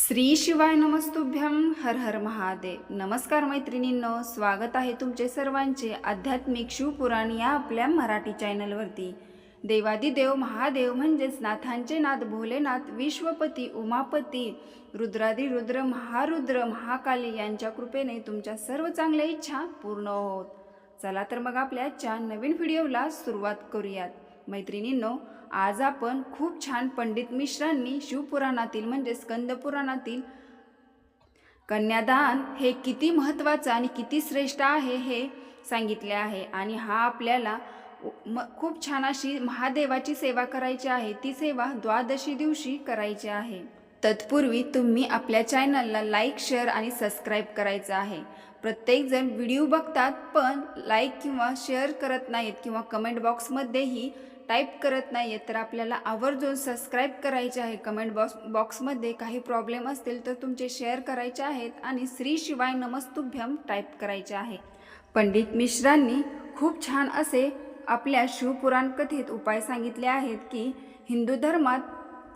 श्री शिवाय नमस्तुभ्यम हर हर महादेव. नमस्कार मैत्रिणींनो स्वागत आहे तुमचे सर्वांचे आध्यात्मिक शिवपुराण या आपल्या मराठी चॅनलवरती. देवादिदेव महादेव म्हणजेच नाथांचे नाथ भोलेनाथ विश्वपती उमापती रुद्रादी रुद्र महारुद्र महाकाली यांच्या कृपेने तुमच्या सर्व चांगल्या इच्छा पूर्ण होत. चला तर मग आपल्या आजच्या नवीन व्हिडिओला सुरुवात करूयात. मैत्रिणींनो आज आपण खूप छान पंडित मिश्रांनी शिवपुराणातील म्हणजे स्कंदपुराणातील कन्यादान हे किती महत्त्वाचं आणि किती श्रेष्ठ आहे हे सांगितले आहे. आणि हा आपल्याला म खूप छान अशी महादेवाची सेवा करायची आहे. ती सेवा द्वादशी दिवशी करायची आहे. तत्पूर्वी तुम्ही आपल्या चॅनलला लाईक शेअर आणि सबस्क्राईब करायचं आहे. प्रत्येकजण व्हिडिओ बघतात पण लाईक किंवा शेअर करत नाहीत किंवा कमेंट बॉक्समध्येही टाईप करत नाही आहेत तर आपल्याला आवर्जून सबस्क्राईब करायचे आहे. कमेंट बॉक्स बॉक्समध्ये काही प्रॉब्लेम असतील तर तुमचे शेअर करायचे आहेत आणि श्री शिवाय नमस्तुभ्यम टाईप करायचे आहे. पंडित मिश्रांनी खूप छान असे आपल्या शिवपुराण कथेत उपाय सांगितले आहेत की हिंदू धर्मात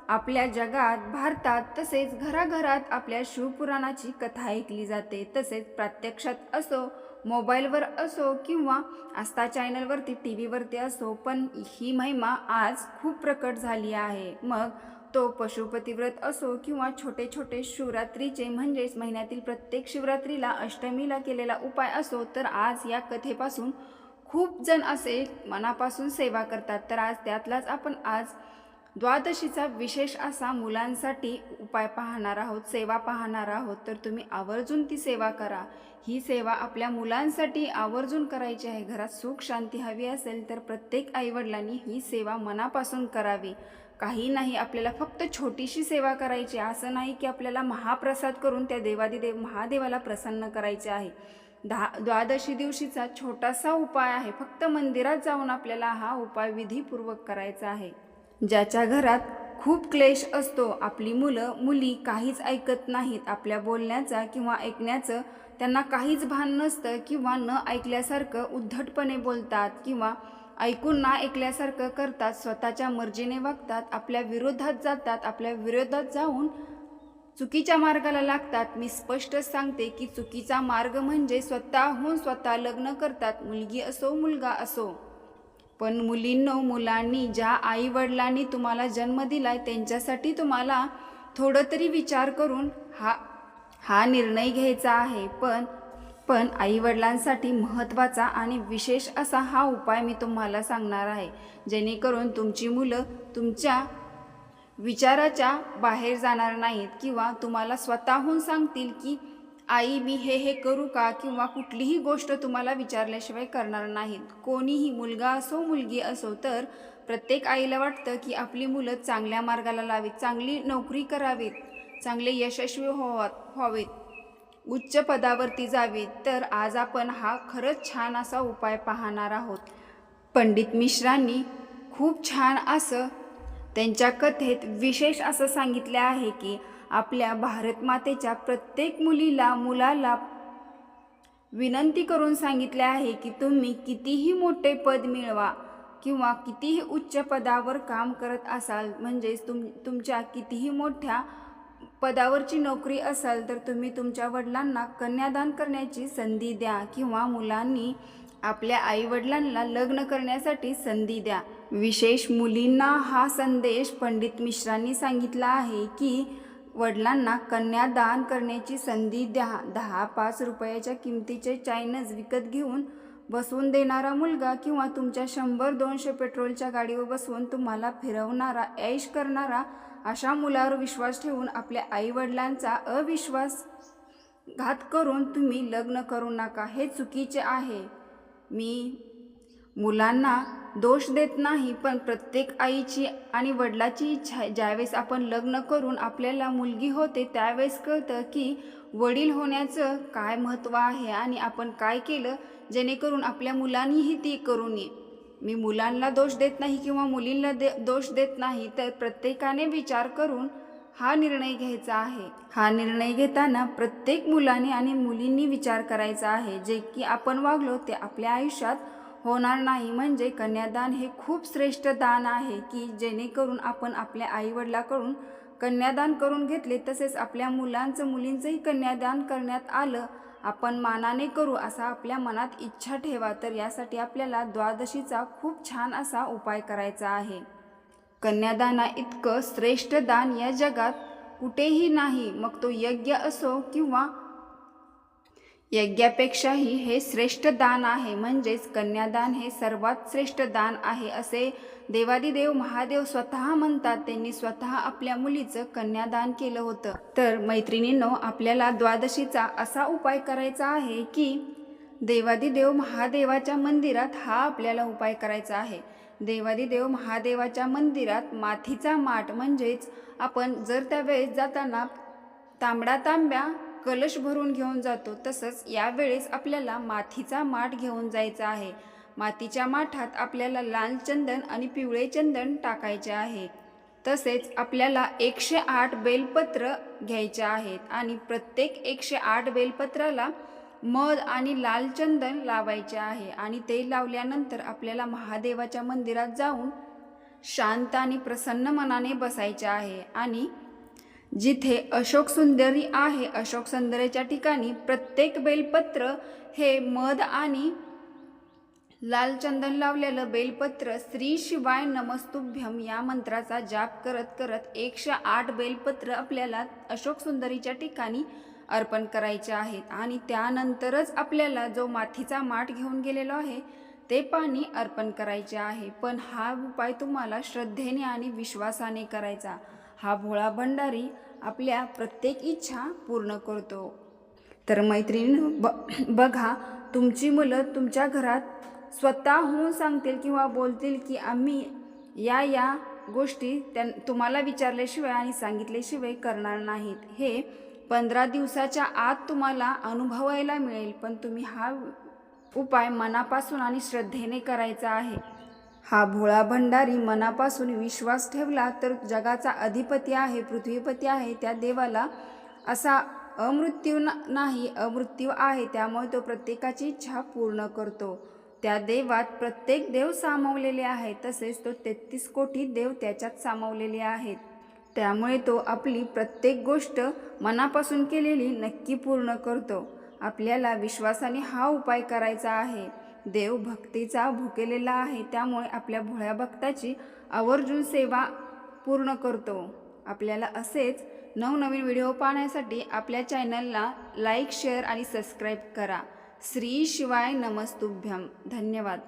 आपल्या जगात भारतात तसेच घराघरात आपल्या शिवपुराणाची कथा ऐकली जाते. तसेच प्रत्यक्षात असो मोबाईलवर असो किंवा आस्था चॅनलवरती टी व्हीवरती असो पण ही महिमा आज खूप प्रकट झाली आहे. मग तो पशुपतिव्रत असो किंवा छोटे छोटे शिवरात्रीचे म्हणजेच महिन्यातील प्रत्येक शिवरात्रीला अष्टमीला केलेला उपाय असो तर आज या कथेपासून खूप जण असे मनापासून सेवा करतात. तर आज त्यातलाच आपण आज द्वादशीचा विशेष असा मुलांसाठी उपाय पाहणार आहोत सेवा पाहणार आहोत. तर तुम्ही आवर्जून ती सेवा करा. ही सेवा आपल्या मुलांसाठी आवर्जून करायची आहे. घरात सुख शांती हवी असेल तर प्रत्येक आईवडिलांनी ही सेवा मनापासून करावी. काही नाही आपल्याला फक्त छोटीशी सेवा करायची असं नाही की आपल्याला महाप्रसाद करून त्या देवादिदेव महादेवाला प्रसन्न करायचे आहे. दहा द्वादशी दिवशीचा छोटासा उपाय आहे. फक्त मंदिरात जाऊन आपल्याला हा उपाय विधीपूर्वक करायचा आहे. ज्याच्या घरात खूप क्लेश असतो आपली मुलं मुली काहीच ऐकत नाहीत. आपल्या बोलण्याचा किंवा ऐकण्याचं त्यांना काहीच भान नसतं किंवा न ऐकल्यासारखं उद्धटपणे बोलतात किंवा ऐकून ना ऐकल्यासारखं करतात. स्वतःच्या मर्जीने वागतात आपल्या विरोधात जातात आपल्या विरोधात जाऊन चुकीच्या मार्गाला लागतात. मी स्पष्ट सांगते की चुकीचा मार्ग म्हणजे स्वतःहून स्वतः लग्न करतात. मुलगी असो मुलगा असो. पण मुलींनो मुलांनी ज्या आई वडिलांनी तुम्हाला जन्म दिलाय त्यांच्यासाठी तुम्हाला थोडं तरी विचार करून हा हा निर्णय घ्यायचा आहे. पण पण आईवडिलांसाठी महत्त्वाचा आणि विशेष असा हा उपाय मी तुम्हाला सांगणार आहे. जेणेकरून तुमची मुलं तुमच्या विचाराच्या बाहेर जाणार नाहीत किंवा तुम्हाला स्वतःहून सांगतील की आई मी हे हे करू का किंवा कुठलीही गोष्ट तुम्हाला विचारल्याशिवाय करणार नाहीत कोणीही मुलगा असो मुलगी असो तर प्रत्येक आईला वाटतं की आपली मुलं चांगल्या मार्गाला लावीत चांगली नोकरी करावीत चांगले यशस्वी होवात व्हावेत उच्च पदावरती जावीत. तर आज आपण हा खरंच छान असा उपाय पाहणार आहोत. पंडित मिश्रांनी खूप छान असं त्यांच्या कथेत विशेष असं सांगितलं आहे की आपल्या भारत मातेच्या प्रत्येक मुलीला मुलाला विनंती करून सांगितले आहे की तुम्ही कितीही मोठे पद मिळवा किंवा कितीही उच्च पदावर काम करत असाल म्हणजेच तुम तुमच्या कितीही मोठ्या पदावरची नोकरी असाल तर तुम्ही तुमच्या वडिलांना कन्यादान करण्याची संधी द्या किंवा मुलांनी आपल्या आईवडिलांना लग्न करण्यासाठी संधी द्या. विशेष मुलींना हा संदेश पंडित मिश्रांनी सांगितला आहे की वडिलांना कन्यादान करण्याची संधी द्या दहा पाच रुपयाच्या किमतीचे चायनज विकत घेऊन बसवून देणारा मुलगा किंवा तुमच्या शंभर दोनशे पेट्रोलच्या गाडीवर बसवून तुम्हाला फिरवणारा ऐश करणारा अशा मुलावर विश्वास ठेवून आपल्या आईवडिलांचा अविश्वास घात करून तुम्ही लग्न करू नका. हे चुकीचे आहे. मी मुलांना दोष देत नाही पण प्रत्येक आईची आणि वडिलाची इच्छा आहे. ज्यावेळेस आपण लग्न करून आपल्याला मुलगी होते त्यावेळेस कळतं की वडील होण्याचं काय महत्त्व आहे आणि आपण काय केलं जेणेकरून आपल्या मुलांनीही ती करू नये मी मुलांना दोष देत नाही किंवा मुलींना दे दोष देत नाही तर प्रत्येकाने विचार करून हा निर्णय घ्यायचा आहे. हा निर्णय घेताना प्रत्येक मुलाने आणि मुलींनी विचार करायचा आहे. जे की आपण वागलो ते आपल्या आयुष्यात होणार नाही. म्हणजे कन्यादान हे खूप श्रेष्ठ दान आहे की जेणेकरून आपण आपल्या आईवडिलाकडून कन्यादान करून घेतले तसेच आपल्या मुलांचं मुलींचंही कन्यादान करण्यात आलं. आपण मानाने करू असा आपल्या मनात इच्छा ठेवा तर यासाठी आपल्याला द्वादशीचा खूप छान असा उपाय करायचा आहे. कन्यादाना इतकं श्रेष्ठ दान या जगात कुठेही नाही. मग तो यज्ञ असो किंवा यज्ञापेक्षाही हे श्रेष्ठ दान आहे. म्हणजेच कन्यादान हे सर्वात श्रेष्ठ दान आहे असे देवादिदेव महादेव स्वतः म्हणतात. त्यांनी स्वतः आपल्या मुलीचं कन्यादान केलं होतं. तर मैत्रिणींनो आपल्याला द्वादशीचा असा उपाय करायचा आहे की देवादिदेव महादेवाच्या मंदिरात हा आपल्याला उपाय करायचा आहे. देवादिदेव महादेवाच्या मंदिरात माथीचा माठ म्हणजेच आपण जर त्यावेळेस जाताना तांबडा तांब्या कलश भरून घेऊन जातो तसंच यावेळेस आपल्याला मातीचा माठ घेऊन जायचा आहे. मातीच्या माठात आपल्याला लाल चंदन आणि पिवळे चंदन टाकायचे आहे. तसेच आपल्याला एकशे आठ बेलपत्र घ्यायचे आहेत आणि प्रत्येक एकशे आठ बेलपत्राला मध आणि लाल चंदन लावायचे आहे आणि ते लावल्यानंतर आपल्याला महादेवाच्या मंदिरात जाऊन शांत आणि प्रसन्न मनाने बसायचे आहे आणि जिथे अशोक सुंदरी आहे अशोक सुंदरीच्या ठिकाणी प्रत्येक बेलपत्र हे मध आणि लाल चंदन लावलेलं बेलपत्र श्री शिवाय नमस्तुभ्यम या मंत्राचा जाप करत करत एकशे आठ बेलपत्र आपल्याला अशोक सुंदरीच्या ठिकाणी अर्पण करायचे आहेत. आणि त्यानंतरच आपल्याला जो माथीचा माठ घेऊन गेलेलो आहे ते पाणी अर्पण करायचे आहे. पण हा उपाय तुम्हाला श्रद्धेने आणि विश्वासाने करायचा. हा भोळा भंडारी आपल्या प्रत्येक इच्छा पूर्ण करतो. तर मैत्रीण ब बघा तुमची मुलं तुमच्या घरात स्वतःहून सांगतील किंवा बोलतील की आम्ही या या गोष्टी त्यां तुम्हाला विचारल्याशिवाय आणि सांगितल्याशिवाय करणार नाहीत. हे पंधरा दिवसाच्या आत तुम्हाला अनुभवायला मिळेल पण तुम्ही हा उपाय मनापासून आणि श्रद्धेने करायचा आहे. हा भोळा भंडारी मनापासून विश्वास ठेवला तर जगाचा अधिपती आहे पृथ्वीपती आहे त्या देवाला. असा अमृत्यू ना- नाही अमृत्यू आहे त्यामुळे तो प्रत्येकाची इच्छा पूर्ण करतो. त्या देवात प्रत्येक देव सामावलेले आहे तसेच तो तेहतीस कोटी देव त्याच्यात सामावलेले आहेत. त्यामुळे तो आपली प्रत्येक गोष्ट मनापासून केलेली नक्की पूर्ण करतो. आपल्याला विश्वासाने हा उपाय करायचा आहे. देव भक्तीचा भुकेलेला आहे त्यामुळे आपल्या भोळ्या भक्ताची आवर्जून सेवा पूर्ण करतो. आपल्याला असेच नवनवीन व्हिडिओ पाहण्यासाठी आपल्या चॅनलला लाईक शेअर आणि सबस्क्राईब करा. श्री शिवाय नमस्तुभ्यम. धन्यवाद.